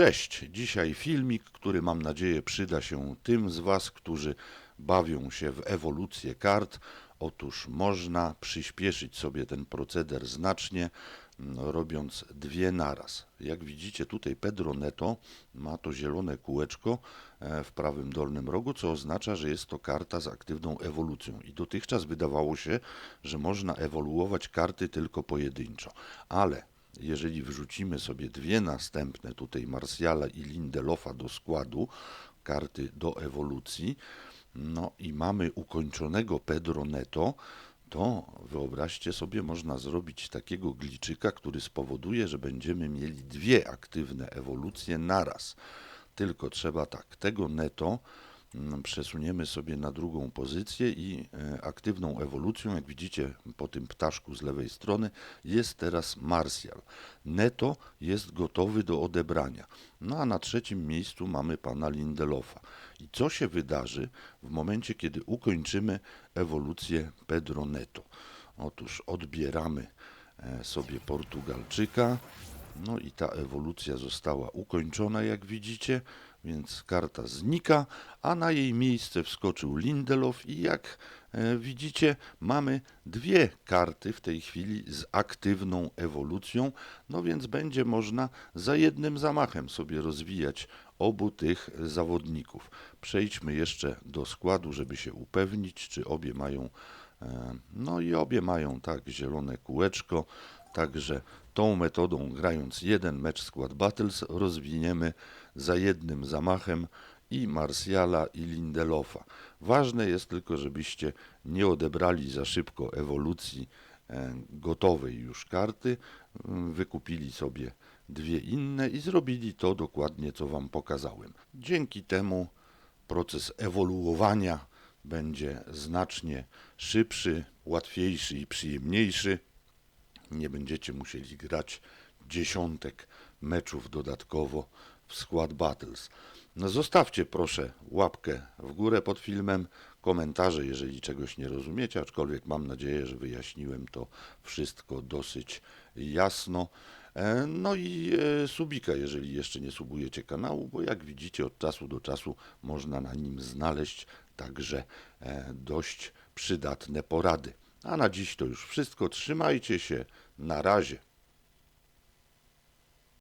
Cześć, dzisiaj filmik, który mam nadzieję przyda się tym z Was, którzy bawią się w ewolucję kart. Otóż można przyspieszyć sobie ten proceder znacznie, no, robiąc dwie naraz. Jak widzicie tutaj Pedro Neto ma to zielone kółeczko e, w prawym dolnym rogu, co oznacza, że jest to karta z aktywną ewolucją. I dotychczas wydawało się, że można ewoluować karty tylko pojedynczo. Ale jeżeli wrzucimy sobie dwie następne, tutaj Marsjala i Lindelofa do składu, karty do ewolucji, no i mamy ukończonego Pedro Neto, to wyobraźcie sobie, można zrobić takiego gliczyka, który spowoduje, że będziemy mieli dwie aktywne ewolucje naraz. Tylko trzeba tak, tego Neto przesuniemy sobie na drugą pozycję i e, aktywną ewolucją, jak widzicie po tym ptaszku z lewej strony, jest teraz Marsjal. Neto jest gotowy do odebrania. No a na trzecim miejscu mamy pana Lindelofa. I co się wydarzy w momencie, kiedy ukończymy ewolucję Pedro Neto? Otóż odbieramy e, sobie Portugalczyka. No i ta ewolucja została ukończona, jak widzicie, więc karta znika, a na jej miejsce wskoczył Lindelof i jak e, widzicie, mamy dwie karty w tej chwili z aktywną ewolucją, no więc będzie można za jednym zamachem sobie rozwijać obu tych zawodników. Przejdźmy jeszcze do składu, żeby się upewnić, czy obie mają e, no i obie mają tak zielone kółeczko, także tą metodą grając jeden mecz Squad Battles rozwiniemy za jednym zamachem i Marsjala i Lindelofa. Ważne jest tylko, żebyście nie odebrali za szybko ewolucji e, gotowej już karty, Mm, wykupili sobie dwie inne i zrobili to dokładnie, co Wam pokazałem. Dzięki temu proces ewoluowania będzie znacznie szybszy, łatwiejszy i przyjemniejszy. Nie będziecie musieli grać dziesiątek meczów dodatkowo w Squad Battles. No zostawcie proszę łapkę w górę pod filmem, komentarze, jeżeli czegoś nie rozumiecie, aczkolwiek mam nadzieję, że wyjaśniłem to wszystko dosyć jasno. E, No i e, subika, jeżeli jeszcze nie subujecie kanału, bo jak widzicie od czasu do czasu można na nim znaleźć także e, dość przydatne porady. A na dziś to już wszystko. Trzymajcie się. Na razie.